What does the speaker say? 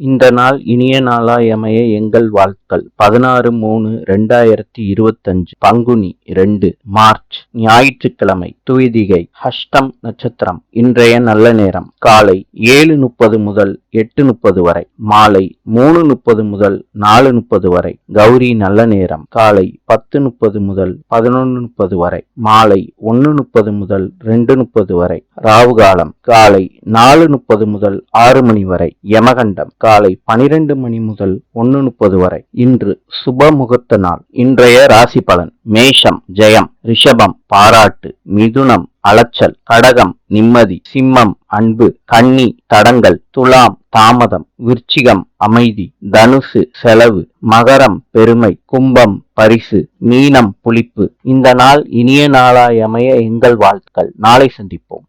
இந்த நாள் இனிய நாளாய் அமைய எங்கள் வாழ்த்துக்கள். பதினாறு மூணு ரெண்டாயிரத்தி இருபத்தஞ்சு பங்குனி ரெண்டு மார்ச் ஞாயிற்றுக்கிழமை துவிதிகை ஹஷ்டம் நட்சத்திரம் இன்றைய நல்ல நேரம். காலை ஏழு முப்பது முதல் எட்டு முப்பது வரை மாலை மூணு முப்பது முதல் நாலு முப்பது வரை கௌரி நல்ல நேரம். காலை பத்து முப்பது முதல் பதினொன்று முப்பது வரை மாலை ஒன்று முப்பது முதல் ரெண்டு முப்பது வரை ராவு காலம் காலை நாலு முப்பது முதல் ஆறு மணி வரை யமகண்டம். காலை பனிரெண்டு மணி முதல் ஒன்று முப்பது வரை. இன்று சுப முகூர்த்த நாள். இன்றைய ராசி பலன். மேஷம் ஜெயம் ரிஷபம் பாராட்டு மிதுனம் அலைச்சல் கடகம் நிம்மதி சிம்மம் அன்பு கன்னி தடங்கள் துலாம் தாமதம் விருச்சிகம் அமைதி தனுசு செலவு மகரம் பெருமை கும்பம் பரிசு மீனம் புளிப்பு. இந்த நாள் இனிய நாளாய் அமைய எங்கள் வாழ்த்துக்கள். நாளை சந்திப்போம்.